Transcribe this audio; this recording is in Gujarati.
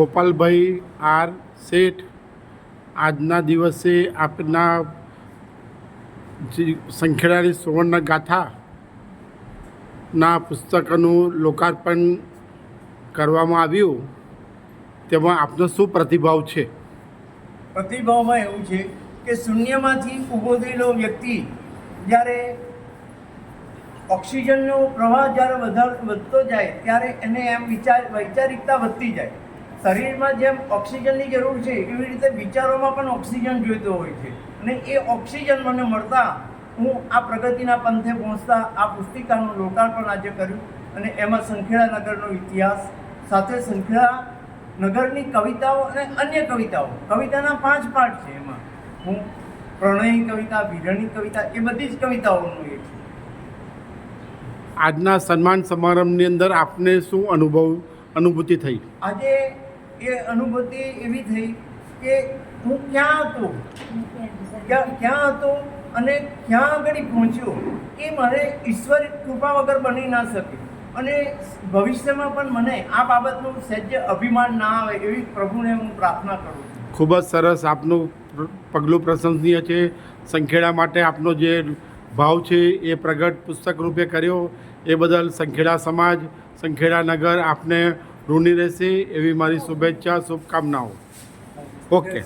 ગોપાલભાઈ આર શેઠ, આજના દિવસે આપના સંખેડાની સુવર્ણ ગાથાના પુસ્તકનું લોકાર્પણ કરવામાં આવ્યું, તેમાં આપનો શું પ્રતિભાવ છે? પ્રતિભાવમાં એવું છે કે શૂન્યમાંથી ઊભો થયેલો વ્યક્તિ જ્યારે ઓક્સિજનનો પ્રવાહ જ્યારે વધારે વધતો જાય, ત્યારે એને એમ વિચાર, વૈચારિકતા વધતી જાય. શરીરમાં જેમ ઓક્સિજનની જરૂર છે એવી રીતે વિચારોમાં પણ ઓક્સિજન જોઈતો હોય છે. અને એ ઓક્સિજન મને મળતા હું આ પ્રગતિના પંથે પહોંચતા આ પુસ્તિકાનું લોકાર્પણ આજે કર્યું. અને એમાં સંખેડા નગરનો ઇતિહાસ સાથે સંખેડા નગરની કવિતાઓ અને અન્ય કવિતાઓ. કવિતાના પાંચ પાઠ છે એમાં. હું પ્રણયી કવિતા વિરણી કવિતા એ બધી જ કવિતાઓનું એ છે. આજના સન્માન સમારંભની અંદર આપને શું અનુભવ અનુભૂતિ થઈ? આજે એ અનુભૂતિ એવી થઈ કે હું ક્યાં હતો? ક્યાં ક્યાં હતો અને ક્યાં આગળ પહોંચ્યો એ મારે ઈશ્વર કૃપા વગર બની ના શકે. અને ભવિષ્યમાં પણ મને આ બાબતનું સહેજ અભિમાન ના આવે એવી પ્રભુને હું પ્રાર્થના કરું ખૂબ જ સરસ આપનું પગલું પ્રશંસનીય છે. સંખેડા માટે આપનો જે ભાવ છે એ પ્રગટ પુસ્તક રૂપે કર્યો. એ બદલ સંખેડા સમાજ, સંખેડા નગર આપને ઋણી રહેશે એવી મારી શુભેચ્છા શુભકામનાઓ. ઓકે.